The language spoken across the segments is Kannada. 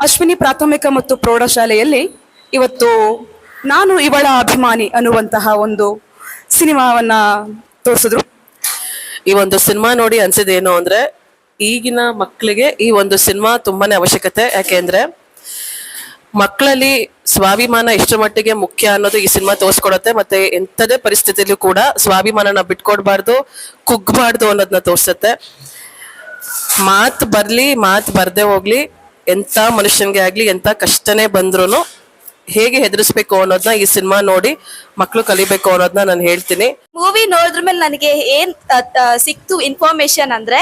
ಅಶ್ವಿನಿ ಪ್ರಾಥಮಿಕ ಮತ್ತು ಪ್ರೌಢಶಾಲೆಯಲ್ಲಿ ಇವತ್ತು ನಾನು ಇವಳ ಅಭಿಮಾನಿ ಅನ್ನುವಂತಹ ಒಂದು ಸಿನಿಮಾವನ್ನ ತೋರಿಸಿದ್ರು. ಈ ಒಂದು ಸಿನಿಮಾ ನೋಡಿ ಅನ್ಸಿದೇನು ಅಂದ್ರೆ ಈಗಿನ ಮಕ್ಕಳಿಗೆ ಈ ಒಂದು ಸಿನಿಮಾ ತುಂಬಾನೇ ಅವಶ್ಯಕತೆ. ಯಾಕೆಂದ್ರೆ ಮಕ್ಕಳಲ್ಲಿ ಸ್ವಾಭಿಮಾನ ಎಷ್ಟು ಮಟ್ಟಿಗೆ ಮುಖ್ಯ ಅನ್ನೋದು ಈ ಸಿನಿಮಾ ತೋರಿಸ್ಕೊಡತ್ತೆ. ಮತ್ತೆ ಎಂಥದೇ ಪರಿಸ್ಥಿತಿಯಲ್ಲೂ ಕೂಡ ಸ್ವಾಭಿಮಾನನ ಬಿಟ್ಕೊಡ್ಬಾರ್ದು, ಕುಗ್ಬಾರ್ದು ಅನ್ನೋದನ್ನ ತೋರಿಸುತ್ತೆ. ಮಾತ್ ಬರ್ಲಿ, ಮಾತ್ ಬರ್ದೇ ಹೋಗ್ಲಿ. ಎಂತ ಮನುಷ್ಯನ್ಗೆ ಆಗ್ಲಿ ಎಂತ ಕಷ್ಟನೇ ಬಂದ್ರೂ ಹೇಗೆ ಹೆದರಿಸ್ಬೇಕು ಅನ್ನೋದನ್ನ ಈ ಸಿನಿಮಾ ನೋಡಿ ಮಕ್ಕಳು ಕಲಿಬೇಕು ಅನ್ನೋದನ್ನ ನಾನು ಹೇಳ್ತೀನಿ. ಮೂವಿ ನೋಡಿದ್ರ ಮೇಲೆ ನನಗೆ ಏನ್ ಸಿಕ್ತು ಇನ್ಫಾರ್ಮೇಶನ್ ಅಂದ್ರೆ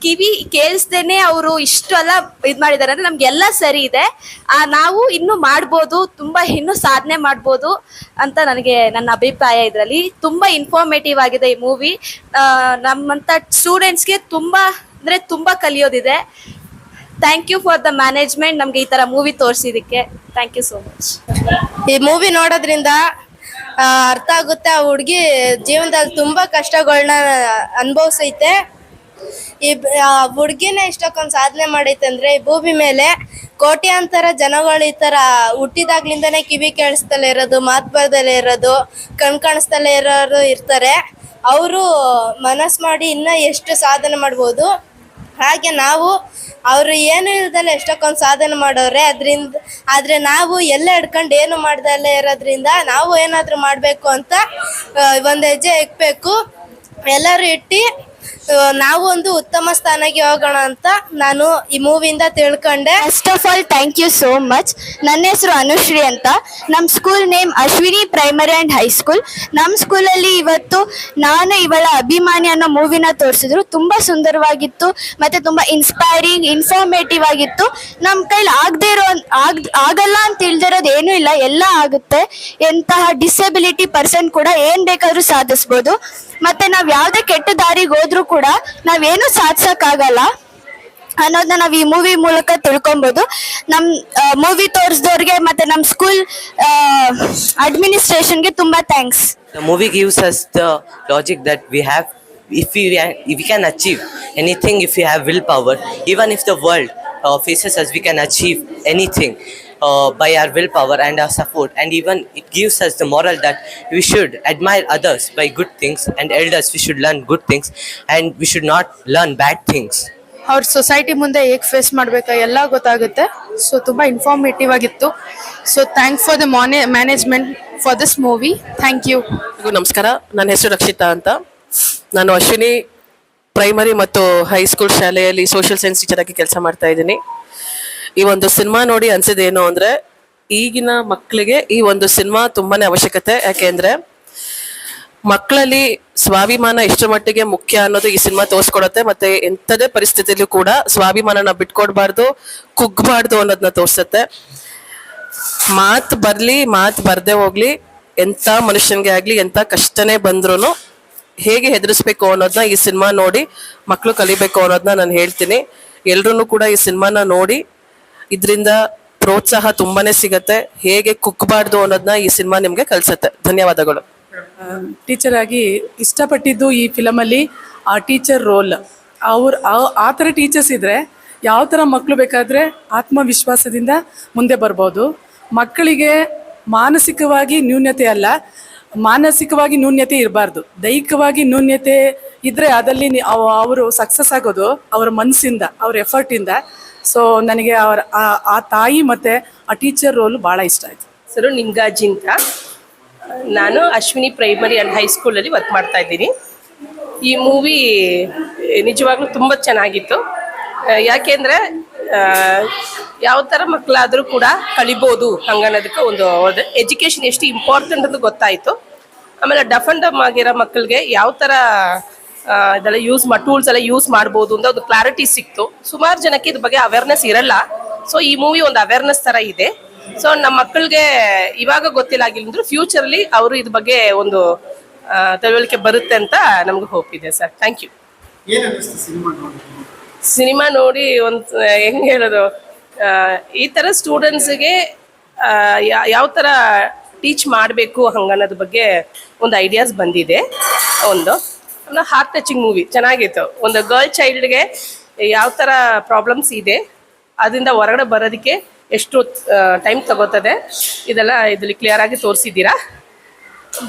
ಕಿವಿ ಕೇಳಿಸ್ದೇನೆ ಅವರು ಇಷ್ಟೆಲ್ಲ ಇದ್ ಮಾಡಿದ್ದಾರೆ ಅಂದ್ರೆ ನಮ್ಗೆಲ್ಲ ಸರಿ ಇದೆ. ಆ, ನಾವು ಇನ್ನು ಮಾಡ್ಬೋದು ತುಂಬಾ ಇನ್ನು ಸಾಧನೆ ಮಾಡ್ಬೋದು ಅಂತ ನನಗೆ ನನ್ನ ಅಭಿಪ್ರಾಯ ಇದರಲ್ಲಿ. ತುಂಬಾ ಇನ್ಫಾರ್ಮೇಟಿವ್ ಆಗಿದೆ ಈ ಮೂವಿ ನಮ್ಮಂತ ಸ್ಟೂಡೆಂಟ್ಸ್ಗೆ ತುಂಬಾ ಅಂದ್ರೆ ತುಂಬಾ ಕಲಿಯೋದಿದೆ. Thank you for the management ನಮ್ಗೆ ಈ ತರ ಮೂವಿ ತೋರಿಸಿದಕ್ಕೆ ಥ್ಯಾಂಕ್ ಯು ಸೋ ಮಚ್ ಈ ಮೂವಿ ನೋಡೋದ್ರಿಂದ ಅರ್ಥ ಆಗುತ್ತೆ. ಆ ಹುಡುಗಿ ಜೀವನದಲ್ಲಿ ತುಂಬಾ ಕಷ್ಟಗಳನ್ನ ಅನುಭವಿಸೈತೆ. ಈ ಹುಡುಗಿನೇ ಇಷ್ಟಕ್ಕೊಂದು ಸಾಧನೆ ಮಾಡೈತೆ ಅಂದ್ರೆ, ಈ ಭೂಮಿ ಮೇಲೆ ಕೋಟ್ಯಾಂತರ ಜನಗಳು ಈ ತರ ಹುಟ್ಟಿದಾಗ್ಲಿಂದಾನೆ ಕಿವಿ ಕೇಳಿಸ್ತಲೇ ಇರೋದು, ಮಾತು ಬರ್ದಲೇ ಇರೋದು, ಕಣ್ ಕಾಣಿಸ್ತಲೇ ಇರೋರು ಇರ್ತಾರೆ. ಅವರು ಮನಸ್ ಮಾಡಿ ಇನ್ನ ಎಷ್ಟು ಸಾಧನೆ ಮಾಡ್ಬೋದು. ಹಾಗೆ ನಾವು ಅವರು ಏನು ಇಲ್ದಲ್ಲ ಎಷ್ಟೊಕ್ಕೊಂದು ಸಾಧನೆ ಮಾಡೋರೆ, ಅದರಿಂದ, ಆದರೆ ನಾವು ಎಲ್ಲ ಹಿಡ್ಕೊಂಡು ಏನು ಮಾಡ್ದಲ್ಲೇ ಇರೋದ್ರಿಂದ ನಾವು ಏನಾದರೂ ಮಾಡಬೇಕು ಅಂತ ಒಂದು ಹೆಜ್ಜೆ ಇಕ್ಬೇಕು. ಎಲ್ಲರೂ ಇಟ್ಟು ನಾವು ಒಂದು ಉತ್ತಮ ಸ್ಥಾನಕ್ಕೆ ಹೋಗೋಣ ಅಂತ ನಾನು ಈ ಮೂವಿಯಿಂದ ತಿಳ್ಕೊಂಡೆ. First of all thank you so much ನನ್ನ ಹೆಸರು ಅನುಶ್ರೀ ಅಂತ. ನಮ್ಮ school name Ashwini primary and high school ನಮ್ಮ ಸ್ಕೂಲಲ್ಲಿ ಇವತ್ತು ನಾನು ಇವಳ ಅಭಿಮಾನಿ ಅನ್ನೋ ಮೂವಿನ ತೋರಿಸಿದ್ರು. ತುಂಬ ಸುಂದರವಾಗಿತ್ತು, ಮತ್ತು ತುಂಬ ಇನ್ಸ್ಪೈರಿಂಗ್ ಇನ್ಫಾರ್ಮೇಟಿವ್ ಆಗಿತ್ತು. ನಮ್ಮ ಕೈಲಿ ಆಗದೇ ಇರೋ, ಆಗ್, ಆಗಲ್ಲ ಅಂತ ಇಲ್ದಿರೋದು ಏನೂ ಇಲ್ಲ. ಎಲ್ಲ ಆಗುತ್ತೆ. ಎಂತಹ ಡಿಸೆಬಿಲಿಟಿ ಪರ್ಸನ್ ಕೂಡ ಏನು ಬೇಕಾದರೂ ಸಾಧಿಸ್ಬೋದು. ಮತ್ತು ನಾವು ಯಾವುದೇ ಕೆಟ್ಟ ದಾರಿಗೆ ಇದ್ರೂ ಕೂಡ ನಾವೇನು ಸಾಧಿಸಕ್ಕಾಗಲ್ಲ ಅನ್ನೋದನ್ನ ನಾವ್ ಈ ಮೂವಿ ಮೂಲಕ ತಿಳ್ಕೊಬೋದು. ನಮ್ ಮೂವಿ ತೋರಿಸಿದವ್ರಿಗೆ ಮತ್ತೆ ನಮ್ ಸ್ಕೂಲ್ ಅಡ್ಮಿನಿಸ್ಟ್ರೇಷನ್ಗೆ ತುಂಬಾ thanks movie gives us the logic that we have if you we you can achieve anything if you have will power even if the world faces us we can achieve anything uh, by our willpower and our support. And even it gives us the moral that we should admire others by good things, and elders we should learn good things, and we should not learn bad things. ಅವ್ರ ಸೊಸೈಟಿ ಮುಂದೆ ಹೇಗೆ ಫೇಸ್ ಮಾಡಬೇಕು ಎಲ್ಲ ಗೊತ್ತಾಗುತ್ತೆ ಸೊ ತುಂಬ ಇನ್ಫಾರ್ಮೇಟಿವ್ ಆಗಿತ್ತು so thank for the Mane management for this movie thank you ಎಲ್ರಿಗೂ ನಮಸ್ಕಾರ ನನ್ನ ಹೆಸರು ರಕ್ಷಿತಾ ಅಂತ ನಾನು ಅಶ್ವಿನಿ ಪ್ರೈಮರಿ ಮತ್ತು ಹೈಸ್ಕೂಲ್ ಶಾಲೆಯಲ್ಲಿ ಸೋಷಿಯಲ್ ಸೈನ್ಸ್ ಟೀಚರ್ ಆಗಿ ಕೆಲಸ ಮಾಡ್ತಾ ಇದ್ದೀನಿ ಈ ಒಂದು ಸಿನಿಮಾ ನೋಡಿ ಅನ್ಸಿದೇನು ಅಂದ್ರೆ ಈಗಿನ ಮಕ್ಕಳಿಗೆ ಈ ಒಂದು ಸಿನಿಮಾ ತುಂಬಾನೇ ಅವಶ್ಯಕತೆ. ಯಾಕೆಂದ್ರೆ ಮಕ್ಕಳಲ್ಲಿ ಸ್ವಾಭಿಮಾನ ಎಷ್ಟರ ಮಟ್ಟಿಗೆ ಮುಖ್ಯ ಅನ್ನೋದು ಈ ಸಿನಿಮಾ ತೋರಿಸ್ಕೊಡತ್ತೆ, ಮತ್ತೆ ಎಂಥದೇ ಪರಿಸ್ಥಿತಿಯಲ್ಲೂ ಕೂಡ ಸ್ವಾಭಿಮಾನನ ಬಿಟ್ಕೊಡ್ಬಾರ್ದು ಕುಗ್ಬಾರ್ದು ಅನ್ನೋದನ್ನ ತೋರ್ಸತ್ತೆ. ಮಾತ್ ಬರ್ಲಿ, ಮಾತ್ ಬರ್ದೇ ಹೋಗ್ಲಿ ಎಂತ ಮನುಷ್ಯನ್ಗೆ ಆಗ್ಲಿ ಎಂತ ಕಷ್ಟನೇ ಬಂದ್ರು ಹೇಗೆ ಹೆದರಿಸ್ಬೇಕು ಅನ್ನೋದನ್ನ ಈ ಸಿನಿಮಾ ನೋಡಿ ಮಕ್ಕಳು ಕಲಿಬೇಕು ಅನ್ನೋದನ್ನ ನಾನು ಹೇಳ್ತೀನಿ. ಎಲ್ರೂ ಕೂಡ ಈ ಸಿನಿಮಾನ ನೋಡಿ ಇದರಿಂದ ಪ್ರೋತ್ಸಾಹ ತುಂಬಾನೇ ಸಿಗತ್ತೆ. ಹೇಗೆ ಕುಕ್ಬಾರ್ದು ಅನ್ನೋದನ್ನ ಈ ಸಿನಿಮಾ ನಿಮಗೆ ಕಲ್ಸತ್ತೆ ಧನ್ಯವಾದಗಳು. ಟೀಚರ್ ಆಗಿ ಇಷ್ಟಪಟ್ಟಿದ್ದು ಈ ಫಿಲಮಲ್ಲಿ ಆ ಟೀಚರ್ ರೋಲ್ ಅವ್ರ, ಆ- ಥರ ಟೀಚರ್ಸ್ ಇದ್ದರೆ ಯಾವ ಥರ ಮಕ್ಕಳು ಬೇಕಾದರೆ ಆತ್ಮವಿಶ್ವಾಸದಿಂದ ಮುಂದೆ ಬರ್ಬೋದು. ಮಕ್ಕಳಿಗೆ ಮಾನಸಿಕವಾಗಿ ನ್ಯೂನ್ಯತೆ ಅಲ್ಲ, ಮಾನಸಿಕವಾಗಿ ನ್ಯೂನ್ಯತೆ ಇರಬಾರ್ದು. ದೈಹಿಕವಾಗಿ ನ್ಯೂನ್ಯತೆ ಇದ್ದರೆ ಅದಲ್ಲಿ ಅವರು ಸಕ್ಸಸ್ ಆಗೋದು ಅವರ ಮನಸ್ಸಿಂದ ಅವ್ರ ಎಫರ್ಟಿಂದ ಸೊ ನನಗೆ ಅವರ, ಆ- ತಾಯಿ ಮತ್ತು ಆ ಟೀಚರ್ ರೋಲ್ ಭಾಳ ಇಷ್ಟ ಆಯಿತು. ಸರ್ ನಿಂಗಾಜಿ ಅಂತ ನಾನು ಅಶ್ವಿನಿ ಪ್ರೈಮರಿ ಆ್ಯಂಡ್ ಹೈಸ್ಕೂಲಲ್ಲಿ ವರ್ಕ್ ಮಾಡ್ತಾ ಇದ್ದೀನಿ. ಈ ಮೂವಿ ನಿಜವಾಗ್ಲೂ ತುಂಬ ಚೆನ್ನಾಗಿತ್ತು. ಯಾಕೆಂದರೆ ಯಾವ ಥರ ಮಕ್ಕಳಾದರೂ ಕೂಡ ಕಲಿಬೋದು ಹಂಗನ್ನೋದಕ್ಕೆ ಒಂದು ಎಜುಕೇಷನ್ ಎಷ್ಟು ಇಂಪಾರ್ಟೆಂಟ್ ಅಂತ ಗೊತ್ತಾಯಿತು. ಆಮೇಲೆ ಡಫ್ ಅಂಡ್ ಡಮ್ ಆಗಿರೋ ಮಕ್ಕಳಿಗೆ ಯಾವ ಥರ ಇದೆಲ್ಲ ಯೂಸ್ ಮಾಡಿ ಟೂಲ್ಸ್ ಎಲ್ಲ ಯೂಸ್ ಮಾಡ್ಬೋದು ಅಂತ ಒಂದು ಕ್ಲಾರಿಟಿ ಸಿಕ್ತು. ಸುಮಾರು ಜನಕ್ಕೆ ಇದ್ರ ಬಗ್ಗೆ ಅವೇರ್ನೆಸ್ ಇರಲ್ಲ. ಸೊ ಈ ಮೂವಿ ಒಂದು ಅವೇರ್ನೆಸ್ ಥರ ಇದೆ. ಸೊ ನಮ್ಮ ಮಕ್ಕಳಿಗೆ ಇವಾಗ ಗೊತ್ತಿಲ್ಲ ಆಗಿಲ್ಲ ಫ್ಯೂಚರ್ಲಿ ಅವರು ಇದ್ರ ಬಗ್ಗೆ ಒಂದು ತಿಳುವಳಿಕೆ ಬರುತ್ತೆ ಅಂತ ನಮ್ಗೆ ಹೋಪ್ ಇದೆ ಸರ್. ಥ್ಯಾಂಕ್ ಯು ಸಿನಿಮಾ ನೋಡಿ ಒಂದು ಹೆಂಗೆ ಹೇಳೋದು? ಈ ಥರ ಸ್ಟೂಡೆಂಟ್ಸ್ಗೆ ಯಾವ ಥರ ಟೀಚ್ ಮಾಡಬೇಕು ಹಂಗನ್ನೋದ್ರ ಬಗ್ಗೆ ಒಂದು ಐಡಿಯಾಸ್ ಬಂದಿದೆ. ಒಂದು. ಹಾರ್ಟ್ ಟಚಿಂಗ್ ಮೂವಿ ಚೆನ್ನಾಗಿತ್ತು. ಒಂದು ಗರ್ಲ್ ಚೈಲ್ಡ್ಗೆ ಯಾವ ಥರ ಪ್ರಾಬ್ಲಮ್ಸ್ ಇದೆ, ಅದರಿಂದ ಹೊರಗಡೆ ಬರೋದಕ್ಕೆ ಎಷ್ಟು ಟೈಮ್ ತಗೋತದೆ, ಇದೆಲ್ಲ ಇದರಲ್ಲಿ ಕ್ಲಿಯರ್ ಆಗಿ ತೋರಿಸಿದ್ದೀರಾ?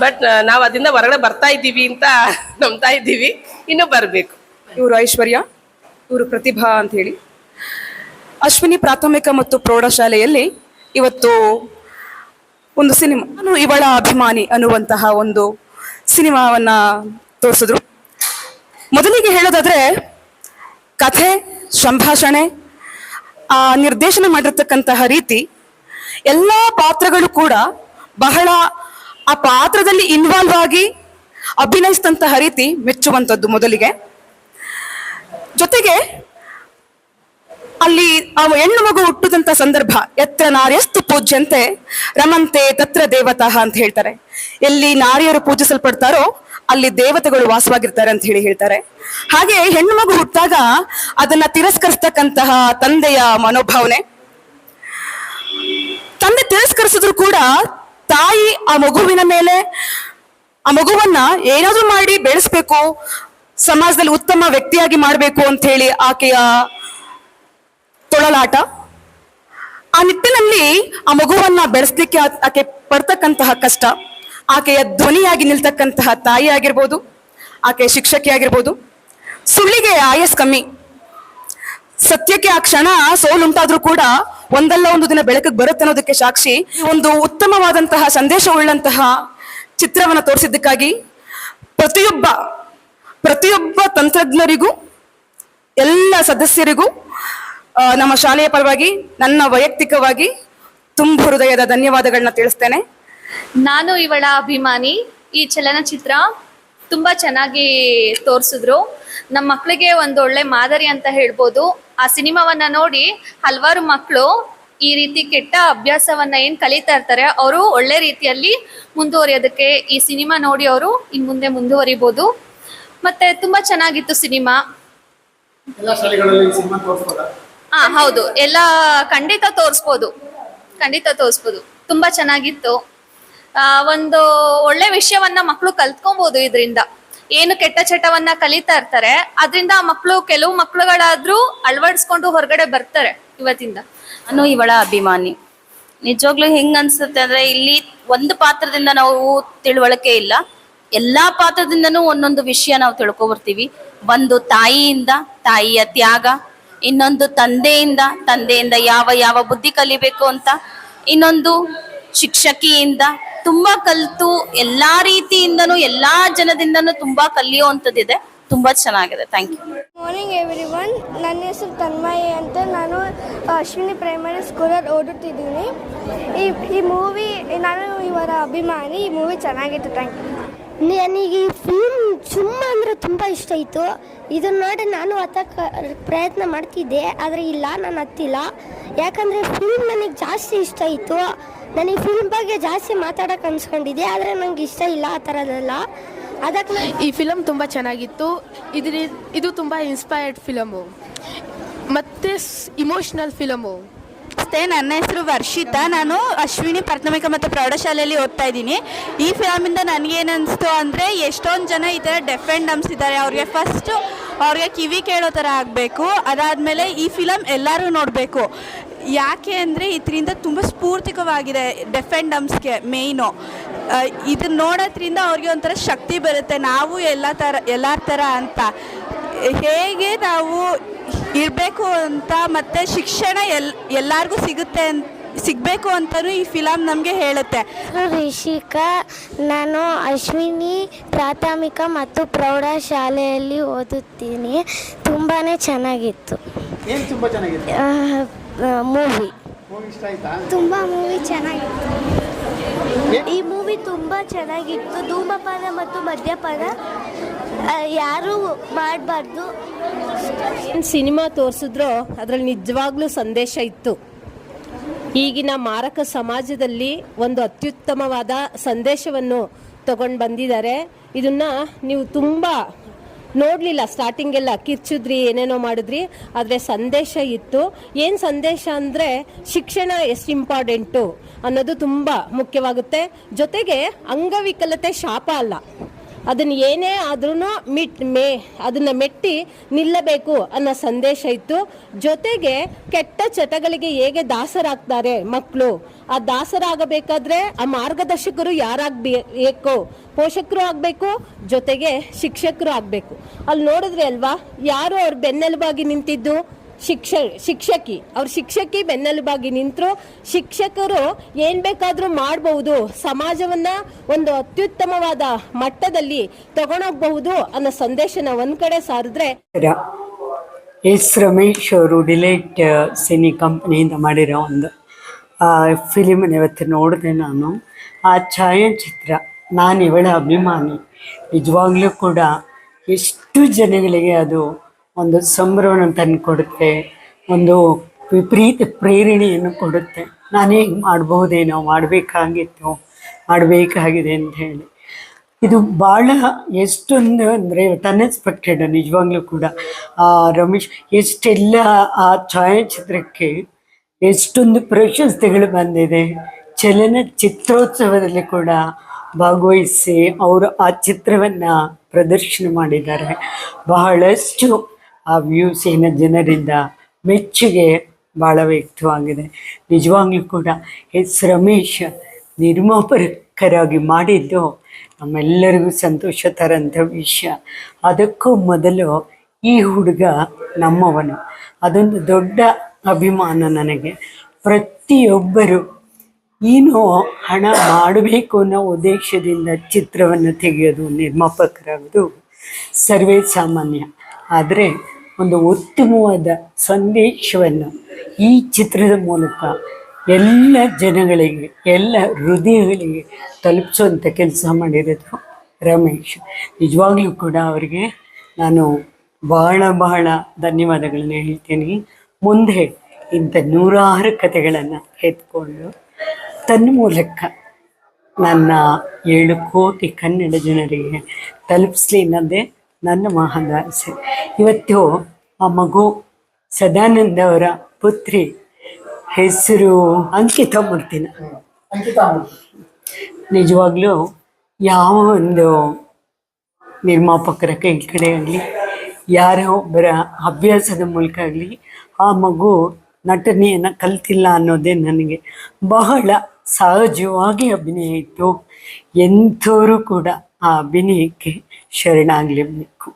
ಬಟ್ ನಾವು ಅದರಿಂದ ಹೊರಗಡೆ ಬರ್ತಾ ಇದ್ದೀವಿ ಅಂತ ನಂಬ್ತಾ ಇದ್ದೀವಿ. ಇನ್ನೂ ಬರಬೇಕು. ಇವರು ಐಶ್ವರ್ಯ, ಇವರು ಪ್ರತಿಭಾ ಅಂತ ಹೇಳಿ. ಅಶ್ವಿನಿ ಪ್ರಾಥಮಿಕ ಮತ್ತು ಪ್ರೌಢಶಾಲೆಯಲ್ಲಿ ಇವತ್ತು ಒಂದು ಸಿನಿಮಾ, ಇವಳ ಅಭಿಮಾನಿ ಅನ್ನುವಂತಹ ಒಂದು ಸಿನಿಮಾವನ್ನು ತೋರಿಸಿದ್ರು. ಮೊದಲಿಗೆ ಹೇಳೋದಾದ್ರೆ ಕಥೆ, ಸಂಭಾಷಣೆ, ಆ, ನಿರ್ದೇಶನ ಮಾಡಿರ್ತಕ್ಕಂತಹ ರೀತಿ ಎಲ್ಲ ಪಾತ್ರಗಳು ಕೂಡ ಬಹಳ ಆ ಪಾತ್ರದಲ್ಲಿ ಇನ್ವಾಲ್ವ್ ಆಗಿ ಅಭಿನಯಿಸಿದಂತಹ ರೀತಿ ಮೆಚ್ಚುವಂಥದ್ದು ಮೊದಲಿಗೆ. ಜೊತೆಗೆ ಅಲ್ಲಿ ಆ ಹೆಣ್ಣು ಮಗು ಹುಟ್ಟುದಂತ ಸಂದರ್ಭ, ಎತ್ರ ನಾರ್ಯಸ್ತು ಪೂಜ್ಯಂತೆ ರಮಂತೆ ತತ್ರ ದೇವತಃ ಅಂತ ಹೇಳ್ತಾರೆ. ಎಲ್ಲಿ ನಾರಿಯರು ಪೂಜಿಸಲ್ಪಡ್ತಾರೋ ಅಲ್ಲಿ ದೇವತೆಗಳು ವಾಸವಾಗಿರ್ತಾರೆ ಅಂತ ಹೇಳಿ ಹೇಳ್ತಾರೆ. ಹಾಗೆ ಹೆಣ್ಣು ಮಗು ಹುಟ್ಟಾಗ ಅದನ್ನ ತಿರಸ್ಕರಿಸ್ತಕ್ಕಂತಹ ತಂದೆಯ ಮನೋಭಾವನೆ. ತಂದೆ ತಿರಸ್ಕರಿಸಿದ್ರು ಕೂಡ ತಾಯಿ ಆ ಮಗುವಿನ ಮೇಲೆ ಆ ಮಗುವನ್ನ ಏನಾದ್ರೂ ಮಾಡಿ ಬೆಳೆಸ್ಬೇಕು, ಸಮಾಜದಲ್ಲಿ ಉತ್ತಮ ವ್ಯಕ್ತಿಯಾಗಿ ಮಾಡಬೇಕು ಅಂತ ಹೇಳಿ ಆಕೆಯ ತೊಳಲಾಟ. ಆ ನಿಟ್ಟಿನಲ್ಲಿ ಆ ಮಗುವನ್ನ ಬೆಳೆಸ್ಲಿಕ್ಕೆ ಆಕೆ ಪಡ್ತಕ್ಕಂತಹ ಕಷ್ಟ. ಆಕೆಯ ಧ್ವನಿಯಾಗಿ ನಿಲ್ತಕ್ಕಂತಹ ತಾಯಿ ಆಗಿರ್ಬೋದು, ಆಕೆಯ ಶಿಕ್ಷಕಿ ಆಗಿರ್ಬೋದು. ಸುಳ್ಳಿಗೆ ಆಯಸ್ ಕಮ್ಮಿ. ಸತ್ಯಕ್ಕೆ ಆ ಕ್ಷಣ ಸೋಲುಂಟಾದ್ರೂ ಕೂಡ ಒಂದಲ್ಲ ಒಂದು ದಿನ ಬೆಳಕಿಗೆ ಬರುತ್ತೆ ಅನ್ನೋದಕ್ಕೆ ಸಾಕ್ಷಿ ಒಂದು ಉತ್ತಮವಾದಂತಹ ಸಂದೇಶವುಳ್ಳಂತಹ ಚಿತ್ರವನ್ನು ತೋರಿಸಿದ್ದಕ್ಕಾಗಿ ಪ್ರತಿಯೊಬ್ಬ ಪ್ರತಿಯೊಬ್ಬ ತಂತ್ರಜ್ಞರಿಗೂ, ಎಲ್ಲ ಸದಸ್ಯರಿಗೂ ನಮ್ಮ ಶಾಲೆಯ ಪರವಾಗಿ ನನ್ನ ವೈಯಕ್ತಿಕವಾಗಿ ತುಂಬ ಹೃದಯದ ಧನ್ಯವಾದಗಳನ್ನ ತಿಳಿಸ್ತೇನೆ. ನಾನು ಇವಳ ಅಭಿಮಾನಿ. ಈ ಚಲನಚಿತ್ರ ತುಂಬಾ ಚೆನ್ನಾಗಿ ತೋರಿಸಿದ್ರು. ನಮ್ಮ ಮಕ್ಕಳಿಗೆ ಒಂದು ಒಳ್ಳೆ ಮಾದರಿ ಅಂತ ಹೇಳ್ಬೋದು. ಆ ಸಿನಿಮಾವನ್ನ ನೋಡಿ ಹಲವಾರು ಮಕ್ಕಳು ಈ ರೀತಿ ಕೆಟ್ಟ ಅಭ್ಯಾಸವನ್ನ ಏನು ಕಲಿತಾ ಇರ್ತಾರೆ ಅವರು ಒಳ್ಳೆ ರೀತಿಯಲ್ಲಿ ಮುಂದುವರಿಯೋದಕ್ಕೆ ಈ ಸಿನಿಮಾ ನೋಡಿ ಅವರು ಇನ್ನು ಮುಂದೆ ಮುಂದುವರಿಬೋದು. ಮತ್ತೆ ತುಂಬಾ ಚೆನ್ನಾಗಿತ್ತು ಸಿನಿಮಾ. ಹಾ ಹೌದು. ಎಲ್ಲ ಖಂಡಿತ ತೋರಿಸ್ಬೋದು. ಖಂಡಿತ ತೋರಿಸ್ಬೋದು. ತುಂಬಾ ಚೆನ್ನಾಗಿತ್ತು. ಒಂದು ಒಳ್ಳೆ ವಿಷಯವನ್ನ ಮಕ್ಕಳು ಕಲ್ತ್ಕೊಬಹುದು ಇದರಿಂದ. ಏನು ಕೆಟ್ಟ ಚಟವನ್ನ ಕಲಿತಾ ಇರ್ತಾರೆ, ಅದರಿಂದ ಮಕ್ಕಳು ಕೆಲವು ಮಕ್ಕಳುಗಳಾದ್ರೂ ಅಳವಡಿಸ್ಕೊಂಡು ಹೊರಗಡೆ ಬರ್ತಾರೆ ಇವತ್ತಿಂದ. ಅನ್ನೋ ಇವಳ ಅಭಿಮಾನಿ. ನಿಜವಾಗ್ಲೂ ಹೆಂಗ್ ಅನ್ಸುತ್ತೆ ಅಂದ್ರೆ ಇಲ್ಲಿ ಒಂದು ಪಾತ್ರದಿಂದ ನಾವು ತಿಳುವಳಿಕೆ ಇಲ್ಲ. ಎಲ್ಲಾ ಪಾತ್ರದಿಂದನೂ ಒಂದೊಂದು ವಿಷಯ ನಾವು ತಿಳ್ಕೊಬರ್ತೀವಿ. ಒಂದು ತಾಯಿಯಿಂದ, ತಾಯಿಯ ತ್ಯಾಗ, ಇನ್ನೊಂದು ತಂದೆಯಿಂದ ತಂದೆಯಿಂದ ಯಾವ ಯಾವ ಬುದ್ಧಿ ಕಲಿಬೇಕು ಅಂತ, ಇನ್ನೊಂದು ಶಿಕ್ಷಕಿಯಿಂದ ತುಂಬಾ ಕಲ್ತು ಎಲ್ಲಾ ರೀತಿಯಿಂದನೂ ಎಲ್ಲಾ ಜನದಿಂದನೂ ತುಂಬಾ ಕಲಿಯುವಂಥದ್ದಿದೆ. ತುಂಬಾ ಚೆನ್ನಾಗಿದೆ. Thank you morning everyone ನನ್ನ ಹೆಸರು ತನ್ಮಯಿ ಅಂತ. ನಾನು ಅಶ್ವಿನಿ ಪ್ರೈಮರಿ ಸ್ಕೂಲಲ್ಲಿ ಓದುತ್ತಿದ್ದೀನಿ. ಈ ಈ ಮೂವಿ ನಾನು ಇವರ ಅಭಿಮಾನಿ. ಈ ಮೂವಿ ಚೆನ್ನಾಗಿತ್ತು. ಥ್ಯಾಂಕ್ ಯು ನನಗೆ ಈ ಫಿಲ್ಮ್ ತುಂಬ ಅಂದರೆ ತುಂಬ ಇಷ್ಟ ಆಯಿತು. ಇದನ್ನು ನೋಡಿ ನಾನು ಹತ್ತಕ್ಕೆ ಪ್ರಯತ್ನ ಮಾಡ್ತಿದ್ದೆ. ಆದರೆ ಇಲ್ಲ ನಾನು ಹತ್ತಿಲ್ಲ ಯಾಕಂದರೆ ಫಿಲ್ಮ್ ನನಗೆ ಜಾಸ್ತಿ ಇಷ್ಟ ಆಯಿತು. ನನಗೆ ಫಿಲ್ಮ್ ಬಗ್ಗೆ ಜಾಸ್ತಿ ಮಾತಾಡೋಕೆ ಅನ್ಸ್ಕೊಂಡಿದ್ದೆ ಆದರೆ ನಂಗೆ ಇಷ್ಟ ಇಲ್ಲ ಆ ಥರದ್ದೆಲ್ಲ ಅದಕ್ಕೆ ನಾನು ಈ ಫಿಲಮ್ ತುಂಬ ಚೆನ್ನಾಗಿತ್ತು. ಇದ್ರ ಇದು ತುಂಬ ಇನ್ಸ್ಪೈರ್ಡ್ ಫಿಲಮು ಮತ್ತು ಇಮೋಷ್ನಲ್ ಫಿಲಮು ನಮಸ್ತೆ ನನ್ನ ಹೆಸರು ವರ್ಷಿತಾ. ನಾನು ಅಶ್ವಿನಿ ಪ್ರಾಥಮಿಕ ಮತ್ತು ಪ್ರೌಢಶಾಲೆಯಲ್ಲಿ ಓದ್ತಾ ಇದ್ದೀನಿ. ಈ ಫಿಲಮಿಂದ ನನಗೇನಿಸ್ತು ಅನಿಸ್ತು ಅಂದರೆ ಎಷ್ಟೊಂದು ಜನ ಈ ಥರ ಡೆಫೆಂಡ್ ಆ್ಯಂಡ್ ಡಮ್ಸ್ ಇದ್ದಾರೆ. ಅವ್ರಿಗೆ ಫಸ್ಟು ಅವ್ರಿಗೆ ಕಿವಿ ಕೇಳೋ ಥರ ಆಗಬೇಕು. ಅದಾದಮೇಲೆ ಈ ಫಿಲಮ್ ಎಲ್ಲರೂ ನೋಡಬೇಕು. ಯಾಕೆ ಅಂದರೆ ಇದರಿಂದ ತುಂಬ ಸ್ಫೂರ್ತಿಕವಾಗಿದೆ ಡೆಫೆಂಡಮ್ಸ್ಗೆ ಮೇಯ್ನು ಇದನ್ನ ನೋಡೋದ್ರಿಂದ ಅವ್ರಿಗೆ ಒಂಥರ ಶಕ್ತಿ ಬರುತ್ತೆ. ನಾವು ಎಲ್ಲ ಥರ ಎಲ್ಲ ಥರ ಅಂತ. ಹೇಗೆ ನಾವು ಇರಬೇಕು ಅಂತ ಮತ್ತು ಶಿಕ್ಷಣ ಎಲ್ ಎಲ್ಲರಿಗೂ ಸಿಗುತ್ತೆ ಅಂತ ಸಿಗಬೇಕು ಅಂತಲೂ ಈ ಫಿಲಮ್ ನಮಗೆ ಹೇಳುತ್ತೆ. ರಿಷಿಕಾ ನಾನು ಅಶ್ವಿನಿ ಪ್ರಾಥಮಿಕ ಮತ್ತು ಪ್ರೌಢಶಾಲೆಯಲ್ಲಿ ಓದುತ್ತೀನಿ. ತುಂಬಾ ಚೆನ್ನಾಗಿತ್ತು. ಏನು ತುಂಬ ಚೆನ್ನಾಗಿದೆ ಮೂವಿ ಮೂವಿ ಇಷ್ಟ ಆಯ್ತಾ? ತುಂಬ ಮೂವಿ ಚೆನ್ನಾಗಿತ್ತು ಈ ಮೂವಿ ತುಂಬ ಚೆನ್ನಾಗಿತ್ತು. ಧೂಮಪಾನ ಮತ್ತು ಮದ್ಯಪಾನ ಯಾರು ಯಾರೂ ಮಾಡಬಾರ್ದು. ಸಿನಿಮಾ ತೋರಿಸಿದ್ರು ಅದರಲ್ಲಿ ನಿಜವಾಗ್ಲೂ ಸಂದೇಶ ಇತ್ತು. ಈಗಿನ ಮಾರಕ ಸಮಾಜದಲ್ಲಿ ಒಂದು ಅತ್ಯುತ್ತಮವಾದ ಸಂದೇಶವನ್ನು ತಗೊಂಡು ಬಂದಿದ್ದಾರೆ. ಇದನ್ನ ನೀವು ತುಂಬ ನೋಡಲಿಲ್ಲ ಸ್ಟಾರ್ಟಿಂಗೆಲ್ಲ ಕಿರ್ಚಿದ್ರಿ, ಏನೇನೋ ಮಾಡಿದ್ರಿ, ಆದರೆ ಸಂದೇಶ ಇತ್ತು. ಏನು ಸಂದೇಶ ಅಂದರೆ ಶಿಕ್ಷಣ ಎಷ್ಟು ಇಂಪಾರ್ಟೆಂಟು ಅನ್ನೋದು ತುಂಬ ಮುಖ್ಯವಾಗುತ್ತೆ. ಜೊತೆಗೆ ಅಂಗವಿಕಲತೆ ಶಾಪ ಅಲ್ಲ. ಅದನ್ನು ಏನೇ ಆದ್ರೂ ಮಿಟ್ ಮೇ, ಅದನ್ನು ಮೆಟ್ಟಿ ನಿಲ್ಲಬೇಕು ಅನ್ನೋ ಸಂದೇಶ ಇತ್ತು. ಜೊತೆಗೆ ಕೆಟ್ಟ ಚಟಗಳಿಗೆ ಹೇಗೆ ದಾಸರಾಗ್ತಾರೆ ಮಕ್ಕಳು ಆ ದಾಸರಾಗಬೇಕಾದ್ರೆ ಆ ಮಾರ್ಗದರ್ಶಕರು ಯಾರಾಗಬೇಕು? ಪೋಷಕರು ಆಗಬೇಕು, ಜೊತೆಗೆ ಶಿಕ್ಷಕರು ಆಗಬೇಕು. ಅಲ್ಲಿ ನೋಡಿದ್ರೆ ಅಲ್ವಾ? ಯಾರು ಅವ್ರ ಬೆನ್ನೆಲುಬಾಗಿ ನಿಂತಿದ್ದು? ಶಿಕ್ಷ, ಶಿಕ್ಷಕಿ. ಅವ್ರ ಶಿಕ್ಷಕಿ ಬೆನ್ನೆಲುಬಾಗಿ ನಿಂತರು ಶಿಕ್ಷಕರು ಏನ್ ಬೇಕಾದ್ರೂ ಮಾಡಬಹುದು. ಸಮಾಜವನ್ನ ಒಂದು ಅತ್ಯುತ್ತಮವಾದ ಮಟ್ಟದಲ್ಲಿ ತಗೊಂಡೋಗ್ಬಹುದು ಅನ್ನೋ ಸಂದೇಶನ ಒಂದ್ ಕಡೆ ಸಾರಿದ್ರೆ ಎಸ್ ರಮೇಶ್ ಅವರು ಡಿಲೈಟ್ ಸಿನಿ ಕಂಪ್ನಿಯಿಂದ ಮಾಡಿರೋ ಒಂದು ಫಿಲಿಮನ್ನು ಇವತ್ತು ನೋಡಿದೆ ನಾನು. ಆ ಛಾಯಾಚಿತ್ರ, ನಾನು ಇವಳ ಅಭಿಮಾನಿ. ನಿಜವಾಗ್ಲೂ ಕೂಡ ಎಷ್ಟು ಜನಗಳಿಗೆ ಅದು ಒಂದು ಸಂಭ್ರಮವನ್ನು ತಂದು ಕೊಡುತ್ತೆ, ಒಂದು ವಿಪರೀತ ಪ್ರೇರಣೆಯನ್ನು ಕೊಡುತ್ತೆ. ನಾನು ಹೇಗೆ ಮಾಡ್ಬೋದೇನೋ ಮಾಡಬೇಕಾಗಿತ್ತು, ಮಾಡಬೇಕಾಗಿದೆ ಅಂತ ಹೇಳಿ. ಇದು ಭಾಳ ಎಷ್ಟೊಂದು ಅಂದರೆ ಅನ್ಎಕ್ಸ್ಪೆಕ್ಟೆಡ್ ನಿಜವಾಗ್ಲೂ ಕೂಡ. ಆ ರಮೇಶ್, ಎಷ್ಟೆಲ್ಲ ಆ ಛಾಯಾಚಿತ್ರಕ್ಕೆ ಎಷ್ಟೊಂದು ಪ್ರಶಸ್ತಿಗಳು ಬಂದಿದೆ. ಚಲನಚಿತ್ರೋತ್ಸವದಲ್ಲಿ ಕೂಡ ಭಾಗವಹಿಸಿ ಅವರು ಆ ಚಿತ್ರವನ್ನು ಪ್ರದರ್ಶನ ಮಾಡಿದ್ದಾರೆ. ಬಹಳಷ್ಟು ಆ ವ್ಯೂಸಿನ ಜನರಿಂದ ಮೆಚ್ಚುಗೆ ಭಾಳ ವ್ಯಕ್ತವಾಗಿದೆ ನಿಜವಾಗ್ಲೂ ಕೂಡ ಎಸ್ ರಮೇಶ್ ನಿರ್ಮಾಪಕರಾಗಿ ಮಾಡಿದ್ದು ನಮ್ಮೆಲ್ಲರಿಗೂ ಸಂತೋಷ ತರಂಥ ವಿಷಯ. ಅದಕ್ಕೂ ಮೊದಲು ಈ ಹುಡುಗ ನಮ್ಮವನು. ಅದೊಂದು ದೊಡ್ಡ ಅಭಿಮಾನ ನನಗೆ. ಪ್ರತಿಯೊಬ್ಬರು ಏನು ಹಣ ಮಾಡಬೇಕು ಅನ್ನೋ ಉದ್ದೇಶದಿಂದ ಚಿತ್ರವನ್ನು ತೆಗೆಯೋದು ನಿರ್ಮಾಪಕರಾಗೋದು ಸರ್ವೇ ಸಾಮಾನ್ಯ. ಆದರೆ ಒಂದು ಉತ್ತಮವಾದ ಸಂದೇಶವನ್ನು ಈ ಚಿತ್ರದ ಮೂಲಕ ಎಲ್ಲ ಜನಗಳಿಗೆ, ಎಲ್ಲ ಹೃದಯಗಳಿಗೆ ತಲುಪಿಸುವಂಥ ಕೆಲಸ ಮಾಡಿರೋದು ರಮೇಶ್. ನಿಜವಾಗ್ಲೂ ಕೂಡ ಅವರಿಗೆ ನಾನು ಬಹಳ ಬಹಳ ಧನ್ಯವಾದಗಳನ್ನ ಹೇಳ್ತೀನಿ. ಮುಂದೆ ಇಂಥ ನೂರಾರು ಕಥೆಗಳನ್ನು ಎತ್ಕೊಂಡು ತನ್ನ ಮೂಲಕ ನನ್ನ ಏಳು ಕೋಟಿ ಕನ್ನಡ ಜನರಿಗೆ ತಲುಪಿಸ್ಲಿ. ಅನ್ನೋದೇ ನನ್ನ ಮಹದಾಸೆ ಇವತ್ತು ಆ ಮಗು ಸದಾನಂದ ಅವರ ಪುತ್ರಿ ಹೆಸರು ಅಂಕಿತಾ ಮೂರ್ತಿನ. ನಿಜವಾಗ್ಲೂ ಯಾವ ಒಂದು ನಿರ್ಮಾಪಕರ ಕೈ ಕಡೆ ಆಗಲಿ ಯಾರೋ ಒಬ್ಬರ ಅಭ್ಯಾಸದ ಮೂಲಕ ಆಗಲಿ ಆ ಮಗು ನಟನೆಯನ್ನು ಕಲ್ತಿಲ್ಲ ಅನ್ನೋದೇ ನನಗೆ ಬಹಳ ಸಹಜವಾಗಿ ಅಭಿನಯ ಇತ್ತು ಎಂಥವರು ಕೂಡ ಆ ಅಭಿನಯಕ್ಕೆ ಶರಣಾಗಲೇಬೇಕು.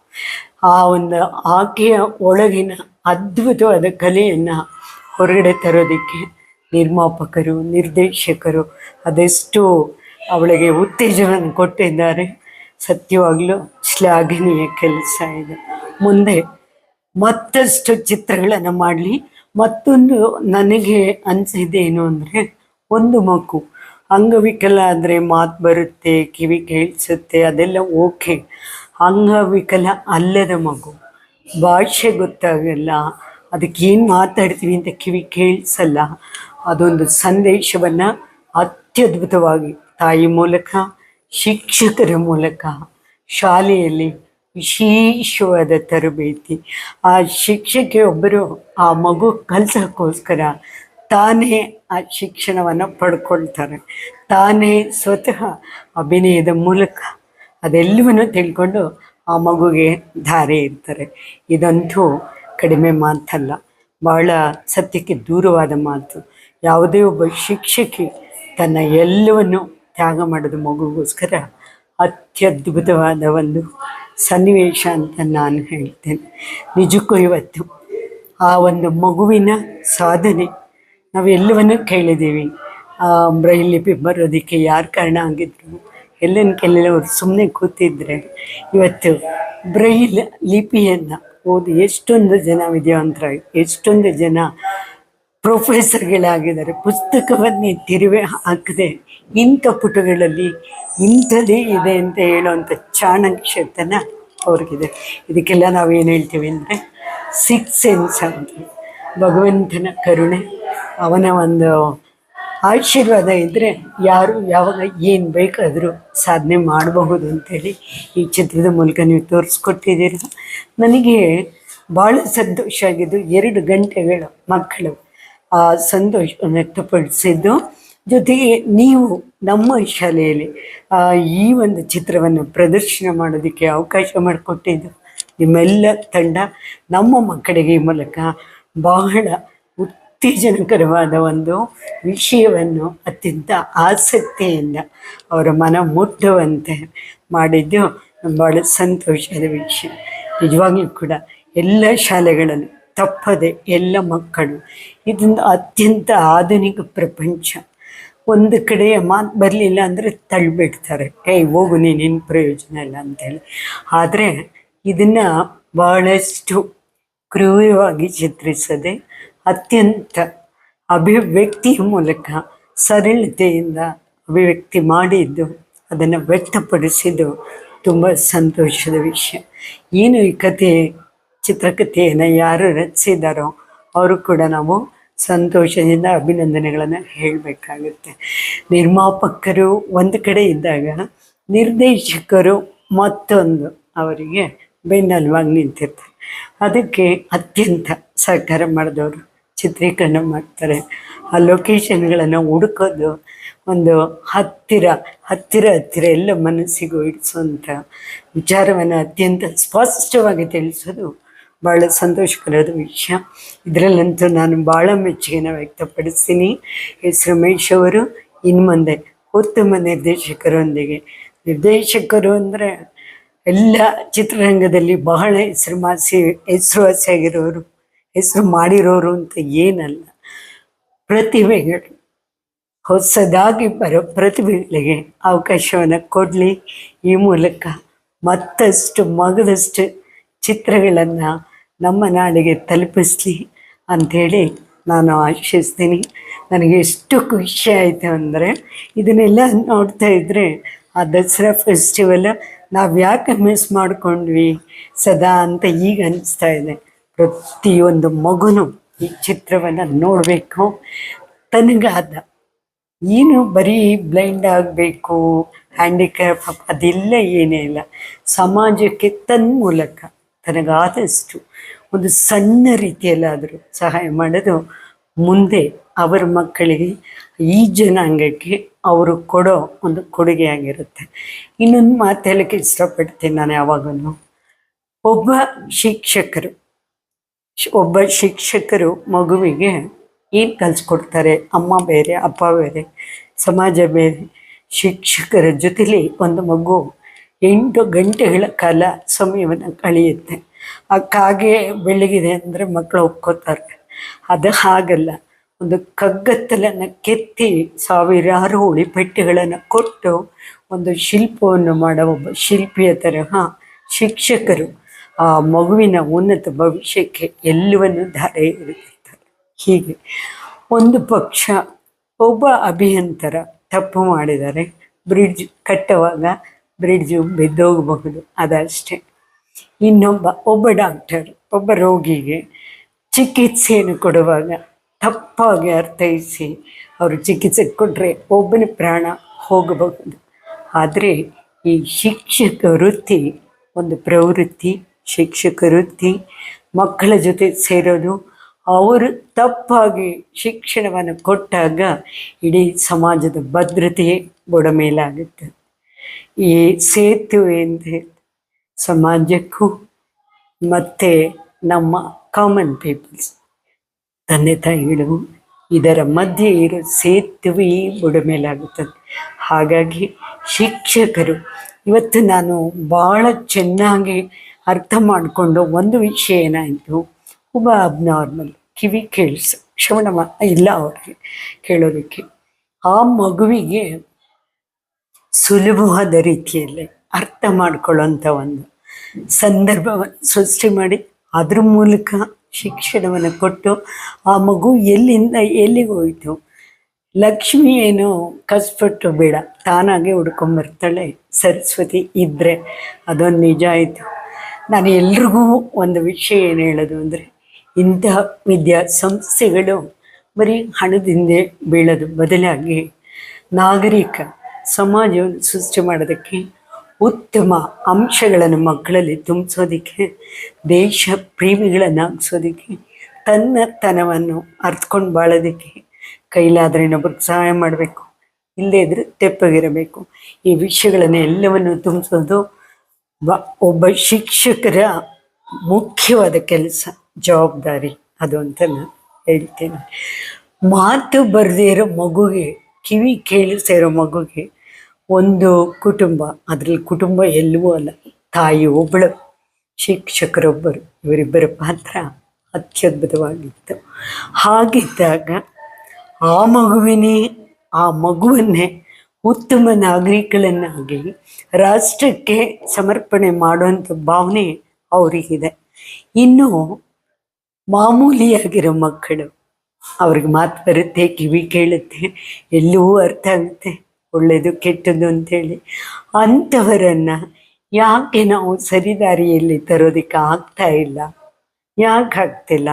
ಆ ಒಂದು ಆಕೆಯ ಒಳಗಿನ ಅದ್ಭುತವಾದ ಕಲೆಯನ್ನು ಹೊರಗಡೆ ತರೋದಕ್ಕೆ ನಿರ್ಮಾಪಕರು, ನಿರ್ದೇಶಕರು ಅದೆಷ್ಟು ಅವಳಿಗೆ ಉತ್ತೇಜನವನ್ನು ಕೊಟ್ಟಿದ್ದಾರೆ. ಸತ್ಯವಾಗಲೂ ಶ್ಲಾಘನೀಯ ಕೆಲಸ ಇದೆ. ಮುಂದೆ ಮತ್ತಷ್ಟು ಚಿತ್ರಗಳನ್ನು ಮಾಡಲಿ. ಮತ್ತೊಂದು ನನಗೆ ಅನಿಸಿದ್ದೇನು ಅಂದರೆ ಒಂದು ಮಗು. ಅಂಗವಿಕಲ ಅಂದರೆ ಮಾತು ಬರುತ್ತೆ, ಕಿವಿ ಕೇಳಿಸುತ್ತೆ, ಅದೆಲ್ಲ ಓಕೆ. ಅಂಗವಿಕಲ ಅಲ್ಲದ ಮಗು. ಭಾಷೆ ಗೊತ್ತಾಗಲ್ಲ, ಅದಕ್ಕೆ ಏನು ಮಾತಾಡ್ತೀವಿ ಅಂತ ಕಿವಿ ಕೇಳಿಸಲ್ಲ. ಅದೊಂದು ಸಂದೇಶವನ್ನು ಅತ್ಯದ್ಭುತವಾಗಿ ತಾಯಿ ಮೂಲಕ, ಶಿಕ್ಷಕರ ಮೂಲಕ, ಶಾಲೆಯಲ್ಲಿ ವಿಶೇಷವಾದ ತರಬೇತಿ. ಆ ಶಿಕ್ಷಕಿಯೊಬ್ಬರು ಆ ಮಗು ಕಲಿಸೋಕ್ಕೋಸ್ಕರ ತಾನೇ ಆ ಶಿಕ್ಷಣವನ್ನು ಪಡ್ಕೊಳ್ತಾರೆ. ತಾನೇ ಸ್ವತಃ ಅಭಿನಯದ ಮೂಲಕ ಅದೆಲ್ಲವನ್ನು ತಿಳ್ಕೊಂಡು ಆ ಮಗುಗೆ ಧಾರೆ ಇರ್ತಾರೆ ಇದಂತೂ ಕಡಿಮೆ ಮಾತಲ್ಲ, ಬಹಳ ಸತ್ಯಕ್ಕೆ ದೂರವಾದ ಮಾತು. ಯಾವುದೇ ಒಬ್ಬ ಶಿಕ್ಷಕಿ ತನ್ನ ಎಲ್ಲವನ್ನು ತ್ಯಾಗ ಮಾಡಿದ ಮಗುಗೋಸ್ಕರ ಅತ್ಯದ್ಭುತವಾದ ಒಂದು ಸನ್ನಿವೇಶ ಅಂತ ನಾನು ಹೇಳ್ತೇನೆ. ನಿಜಕ್ಕೂ ಇವತ್ತು ಆ ಒಂದು ಮಗುವಿನ ಸಾಧನೆ ನಾವೆಲ್ಲವನ್ನು ಕೇಳಿದ್ದೀವಿ. ಆ ಬ್ರೈಲ್ ಲಿಪಿ ಬರೋದಕ್ಕೆ ಯಾರು ಕಾರಣ ಆಗಿದ್ರು? ಎಲ್ಲನ ಕೆಲವರು ಸುಮ್ಮನೆ ಕೂತಿದ್ರೆ. ಇವತ್ತು ಬ್ರೈಲ್ ಲಿಪಿಯನ್ನು ಓದಿ ಎಷ್ಟೊಂದು ಜನ ವಿದ್ಯಾವಂತರ, ಎಷ್ಟೊಂದು ಜನ ಪ್ರೊಫೆಸರ್ಗಳಾಗಿದ್ದಾರೆ. ಪುಸ್ತಕವನ್ನೇ ತಿರುವೆ ಹಾಕದೆ ಇಂಥ ಪುಟಗಳಲ್ಲಿ ಇಂಥದೇ ಇದೆ ಅಂತ ಹೇಳುವಂಥ ಚಾಣಕ್ಷತನ ಅವ್ರಿಗಿದೆ. ಇದಕ್ಕೆಲ್ಲ ನಾವೇನು ಹೇಳ್ತೀವಿ ಅಂದರೆ ಸಿಕ್ಸ್ ಸೆನ್ಸ್ ಅಂತ. ಭಗವಂತನ ಕರುಣೆ. ಅವನ ಒಂದು ಆಶೀರ್ವಾದ ಇದ್ದರೆ ಯಾರು ಯಾವಾಗ ಏನು ಬೇಕಾದರೂ ಸಾಧನೆ ಮಾಡಬಹುದು ಅಂತೇಳಿ ಈ ಚಿತ್ರದ ಮೂಲಕ ನೀವು ತೋರಿಸ್ಕೊಟ್ಟಿದ್ದೀರ. ನನಗೆ ಭಾಳ ಸಂತೋಷ ಆಗಿದ್ದು ಎರಡು ಗಂಟೆಗಳು ಮಕ್ಕಳು ಆ ಸಂತೋಷ ವ್ಯಕ್ತಪಡಿಸಿದ್ದು. ಜೊತೆಗೆ ನೀವು ನಮ್ಮ ಶಾಲೆಯಲ್ಲಿ ಈ ಒಂದು ಚಿತ್ರವನ್ನು ಪ್ರದರ್ಶನ ಮಾಡೋದಕ್ಕೆ ಅವಕಾಶ ಮಾಡಿಕೊಟ್ಟಿದ್ದು ನಿಮ್ಮೆಲ್ಲ ತಂಡ ನಮ್ಮ ಮಕ್ಕಳಿಗೆ ಈ ಮೂಲಕ ಬಹಳ ಉತ್ತೇಜನಕರವಾದ ಒಂದು ವಿಷಯವನ್ನು ಅತ್ಯಂತ ಆಸಕ್ತಿಯಿಂದ ಅವರ ಮನ ಮುಟ್ಟುವಂತೆ ಮಾಡಿದ್ದು ಭಾಳ ಸಂತೋಷದ ವಿಷಯ. ನಿಜವಾಗಿಯೂ ಕೂಡ ಎಲ್ಲ ಶಾಲೆಗಳಲ್ಲಿ ತಪ್ಪದೆ ಎಲ್ಲ ಮಕ್ಕಳು ಇದೊಂದು ಅತ್ಯಂತ ಆಧುನಿಕ ಪ್ರಪಂಚ. ಒಂದು ಕಡೆಯ ಮಾತು ಬರಲಿಲ್ಲ ಅಂದರೆ ತಳ್ಳಿಬಿಡ್ತಾರೆ. ಏಯ್, ಹೋಗು ನೀನೇನು ಪ್ರಯೋಜನ ಇಲ್ಲ ಅಂತೇಳಿ. ಆದರೆ ಇದನ್ನು ಭಾಳಷ್ಟು ಕ್ರೂರವಾಗಿ ಚಿತ್ರಿಸದೆ ಅತ್ಯಂತ ಅಭಿವ್ಯಕ್ತಿಯ ಮೂಲಕ ಸರಳತೆಯಿಂದ ಅಭಿವ್ಯಕ್ತಿ ಮಾಡಿದ್ದು, ಅದನ್ನು ವ್ಯಕ್ತಪಡಿಸಿದ್ದು ತುಂಬ ಸಂತೋಷದ ವಿಷಯ. ಏನು ಈ ಕಥೆ, ಚಿತ್ರಕಥೆಯನ್ನು ಯಾರು ರಚಿಸಿದಾರೋ ಅವರು ಕೂಡ ನಾವು ಸಂತೋಷದಿಂದ ಅಭಿನಂದನೆಗಳನ್ನು ಹೇಳಬೇಕಾಗುತ್ತೆ. ನಿರ್ಮಾಪಕರು ಒಂದು ಕಡೆ ಇದ್ದಾಗ, ನಿರ್ದೇಶಕರು ಮತ್ತೊಂದು ಅವರಿಗೆ ಬೆನ್ನೆಲುವಾಗಿ ನಿಂತಿರ್ತಾರೆ. ಅದಕ್ಕೆ ಅತ್ಯಂತ ಸಹಕಾರ ಮಾಡಿದವರು ಚಿತ್ರೀಕರಣ ಮಾಡ್ತಾರೆ. ಆ ಲೊಕೇಶನ್ಗಳನ್ನು ಹುಡುಕೋದು ಒಂದು ಹತ್ತಿರ ಹತ್ತಿರ ಹತ್ತಿರ ಎಲ್ಲ ಮನಸ್ಸಿಗೂ ಇಡಿಸುವಂಥ ವಿಚಾರವನ್ನು ಅತ್ಯಂತ ಸ್ಪಷ್ಟವಾಗಿ ತಿಳಿಸೋದು ಭಾಳ ಸಂತೋಷಕರದ ವಿಷಯ. ಇದರಲ್ಲಂತೂ ನಾನು ಭಾಳ ಮೆಚ್ಚುಗೆನ ವ್ಯಕ್ತಪಡಿಸ್ತೀನಿ. ಎಸ್ ರಮೇಶ್ ಅವರು ಇನ್ನು ಮುಂದೆ ಉತ್ತಮ ನಿರ್ದೇಶಕರೊಂದಿಗೆ. ನಿರ್ದೇಶಕರು ಅಂದರೆ ಎಲ್ಲ ಚಿತ್ರರಂಗದಲ್ಲಿ ಬಹಳ ಹೆಸರುವಾಸಿ ಹೆಸರುವಾಸಿಯಾಗಿರೋರು ಹೆಸರು ಮಾಡಿರೋರು ಅಂತ ಏನಲ್ಲ. ಪ್ರತಿಭೆಗಳು ಹೊಸದಾಗಿ ಬರೋ ಪ್ರತಿಭೆಗಳಿಗೆ ಅವಕಾಶವನ್ನು ಕೊಡಲಿ. ಈ ಮೂಲಕ ಮತ್ತಷ್ಟು ಮಗದಷ್ಟು ಚಿತ್ರಗಳನ್ನು ನಮ್ಮ ನಾಡಿಗೆ ತಲುಪಿಸ್ಲಿ ಅಂಥೇಳಿ ನಾನು ಆಶಿಸ್ತೀನಿ. ನನಗೆ ಎಷ್ಟು ಖುಷಿ ಆಯಿತು ಅಂದರೆ, ಇದನ್ನೆಲ್ಲ ನೋಡ್ತಾ ಇದ್ದರೆ ಆ ದಸರಾ ಫೆಸ್ಟಿವಲ್ ನಾವು ಯಾಕೆ ಮಿಸ್ ಮಾಡ್ಕೊಂಡ್ವಿ ಸದಾ ಅಂತ ಈಗ ಅನಿಸ್ತಾ ಇದೆ. ಪ್ರತಿಯೊಂದು ಮಗುನು ಈ ಚಿತ್ರವನ್ನು ನೋಡಬೇಕು. ತನಗಾದ ಏನು ಬರೀ ಬ್ಲೈಂಡ್ ಆಗಬೇಕು, ಹ್ಯಾಂಡಿಕ್ಯಾಪ್, ಅದೆಲ್ಲ ಏನೇ ಇಲ್ಲ. ಸಮಾಜಕ್ಕೆ ತನ್ನ ಮೂಲಕ ತನಗಾದಷ್ಟು ಒಂದು ಸಣ್ಣ ರೀತಿಯಲ್ಲಾದರೂ ಸಹಾಯ ಮಾಡೋದು ಮುಂದೆ ಅವರ ಮಕ್ಕಳಿಗೆ, ಈ ಜನಾಂಗಕ್ಕೆ ಅವರು ಕೊಡೋ ಒಂದು ಕೊಡುಗೆಯಾಗಿರುತ್ತೆ. ಇನ್ನೊಂದು ಮಾತು ಹೇಳಕ್ಕೆ ಇಷ್ಟಪಡ್ತೀನಿ ನಾನು ಯಾವಾಗಲೂ. ಒಬ್ಬ ಶಿಕ್ಷಕರು ಒಬ್ಬ ಶಿಕ್ಷಕರು ಮಗುವಿಗೆ ಏನು ಕಲಿಸ್ಕೊಡ್ತಾರೆ? ಅಮ್ಮ ಬೇರೆ, ಅಪ್ಪ ಬೇರೆ, ಸಮಾಜ ಬೇರೆ. ಶಿಕ್ಷಕರ ಜೊತೆಲಿ ಒಂದು ಮಗು ಎಂಟು ಗಂಟೆಗಳ ಕಾಲ ಸಮಯವನ್ನು ಕಳೆಯುತ್ತೆ. ಆ ಕಾಗೆ ಬೆಳಗಿದೆ ಅಂದರೆ ಮಕ್ಕಳು ಒಪ್ಕೋತಾರೆ. ಅದು ಹಾಗಲ್ಲ. ಒಂದು ಕಗ್ಗತ್ತಲನ್ನು ಕೆತ್ತಿ ಸಾವಿರಾರು ಉಳಿಪೆಟ್ಟೆಗಳನ್ನು ಕೊಟ್ಟು ಒಂದು ಶಿಲ್ಪವನ್ನು ಮಾಡೋ ಒಬ್ಬ ಶಿಲ್ಪಿಯ ತರಹ ಶಿಕ್ಷಕರು ಆ ಮಗುವಿನ ಉನ್ನತ ಭವಿಷ್ಯಕ್ಕೆ ಎಲ್ಲವನ್ನು ಧಾರೆ ಎರೆದಿರ್ತಾರೆ ಹೀಗೆ ಒಂದು ಪಕ್ಷ ಒಬ್ಬ ಅಭಿಯಂತರ ತಪ್ಪು ಮಾಡಿದರೆ ಬ್ರಿಡ್ಜ್ ಕಟ್ಟುವಾಗ ಬ್ರಿಡ್ಜ್ ಬಿದ್ದೋಗಬಹುದು, ಅದಷ್ಟೇ. ಇನ್ನೊಬ್ಬ, ಒಬ್ಬ ಡಾಕ್ಟರ್, ಒಬ್ಬ ರೋಗಿಗೆ ಚಿಕಿತ್ಸೆಯನ್ನು ಕೊಡುವಾಗ ತಪ್ಪಾಗಿ ಅರ್ಥೈಸಿ ಅವರು ಚಿಕಿತ್ಸೆ ಕೊಟ್ಟರೆ ಒಬ್ಬನ ಪ್ರಾಣ ಹೋಗಬಹುದು. ಆದರೆ ಈ ಶಿಕ್ಷಕ ವೃತ್ತಿ ಒಂದು ಪ್ರವೃತ್ತಿ. ಶಿಕ್ಷಕ ವೃತ್ತಿ ಮಕ್ಕಳ ಜೊತೆ ಸೇರೋದು. ಅವರು ತಪ್ಪಾಗಿ ಶಿಕ್ಷಣವನ್ನು ಕೊಟ್ಟಾಗ ಇಡೀ ಸಮಾಜದ ಭದ್ರತೆಯೇ ಬುಡಮೇಲಾಗುತ್ತೆ ಈ ಸೇತುವೆ ಅಂತ ಸಮಾಜಕ್ಕೂ ಮತ್ತು ನಮ್ಮ ಕಾಮನ್ ಪೀಪಲ್ಸ್ ತಂದೆ ತಾಯಿಗಳು ಇದರ ಮಧ್ಯೆ ಇರೋ ಸೇತುವೆ ಬುಡಮೇಲಾಗುತ್ತದೆ ಹಾಗಾಗಿ ಶಿಕ್ಷಕರು, ಇವತ್ತು ನಾನು ಭಾಳ ಚೆನ್ನಾಗಿ ಅರ್ಥ ಮಾಡಿಕೊಂಡು ಒಂದು ವಿಷಯ ಏನಾಯಿತು? ಒಬ್ಬ ಅಬ್ನಾರ್ಮಲ್ ಕಿವಿ ಕೇಳಿಸ, ಶ್ರವಣ ಇಲ್ಲ ಅವ್ರಿಗೆ ಕೇಳೋದಕ್ಕೆ. ಆ ಮಗುವಿಗೆ ಸುಲಭವಾದ ರೀತಿಯಲ್ಲಿ ಅರ್ಥ ಮಾಡ್ಕೊಳ್ಳೋಂಥ ಒಂದು ಸಂದರ್ಭವನ್ನು ಸೃಷ್ಟಿ ಮಾಡಿ, ಅದ್ರ ಮೂಲಕ ಶಿಕ್ಷಣವನ್ನು ಕೊಟ್ಟು ಆ ಮಗು ಎಲ್ಲಿಂದ ಎಲ್ಲಿಗೆ ಹೋಯಿತು? ಲಕ್ಷ್ಮಿ ಏನು ಕಸ್ಪಟ್ಟು ಬೇಡ, ತಾನಾಗೆ ಹುಡ್ಕೊಂಬರ್ತಾಳೆ, ಸರಸ್ವತಿ ಇದ್ದರೆ ಅದೊಂದು ನಿಜ ಆಯಿತು. ನಾನು ಎಲ್ರಿಗೂ ಒಂದು ವಿಷಯ ಏನು ಹೇಳೋದು ಅಂದರೆ ಇಂತಹ ವಿದ್ಯಾಸಂಸ್ಥೆಗಳು ಬರೀ ಹಣದಿಂದ ಬೀಳೋದು ಬದಲಾಗಿ ನಾಗರಿಕ ಸಮಾಜವನ್ನು ಸೃಷ್ಟಿ ಮಾಡೋದಕ್ಕೆ ಉತ್ತಮ ಅಂಶಗಳನ್ನು ಮಕ್ಕಳಲ್ಲಿ ತುಂಬಿಸೋದಕ್ಕೆ, ದೇಶ ಪ್ರೇಮಿಗಳನ್ನಾಗಿಸೋದಕ್ಕೆ ತನ್ನತನವನ್ನು ಅರ್ಥಕೊಂಡು ಬಾಳೋದಕ್ಕೆ ಕೈಲಾದರೆ ಇನ್ನೊಬ್ರಿಗೆ ಸಹಾಯ ಮಾಡಬೇಕು. ಇಲ್ಲದೇ ಇದ್ದರೆ ತೆಪ್ಪಗಿರಬೇಕು. ಈ ವಿಷಯಗಳನ್ನು ಎಲ್ಲವನ್ನು ತುಂಬಿಸೋದು ಒಬ್ಬ ಶಿಕ್ಷಕರ ಮುಖ್ಯವಾದ ಕೆಲಸ, ಜವಾಬ್ದಾರಿ, ಅದು ಅಂತ ನಾನು ಹೇಳ್ತೇನೆ. ಮಾತು ಬರದೇ ಇರೋ ಮಗುಗೆ, ಕಿವಿ ಕೇಳಿಸೇ ಇರೋ ಮಗುಗೆ ಒಂದು ಕುಟುಂಬ, ಅದರಲ್ಲಿ ಕುಟುಂಬ ಎಲ್ಲವೂ ಅಲ್ಲ, ತಾಯಿ ಒಬ್ಬಳು ಶಿಕ್ಷಕರೊಬ್ಬರು, ಇವರಿಬ್ಬರ ಪಾತ್ರ ಅತ್ಯದ್ಭುತವಾಗಿತ್ತು. ಹಾಗಿದ್ದಾಗ ಆ ಮಗುವಿನೇ, ಆ ಮಗುವನ್ನೇ ಉತ್ತಮ ನಾಗರಿಕಳನ್ನಾಗಿ ರಾಷ್ಟ್ರಕ್ಕೆ ಸಮರ್ಪಣೆ ಮಾಡುವಂಥ ಭಾವನೆ ಅವರಿಗಿದೆ. ಇನ್ನು ಮಾಮೂಲಿಯಾಗಿರೋ ಮಕ್ಕಳು ಅವ್ರಿಗೆ ಮಾತು ಬರುತ್ತೆ, ಕಿವಿ ಕೇಳುತ್ತೆ ಎಲ್ಲವೂ ಅರ್ಥ ಆಗುತ್ತೆ ಒಳ್ಳೆಯದು ಕೆಟ್ಟದ್ದು ಅಂತೇಳಿ ಅಂಥವರನ್ನು ಯಾಕೆ ನಾವು ಸರಿದಾರಿಯಲ್ಲಿ ತರೋದಕ್ಕೆ ಆಗ್ತಾ ಇಲ್ಲ? ಯಾಕೆ ಆಗ್ತಿಲ್ಲ?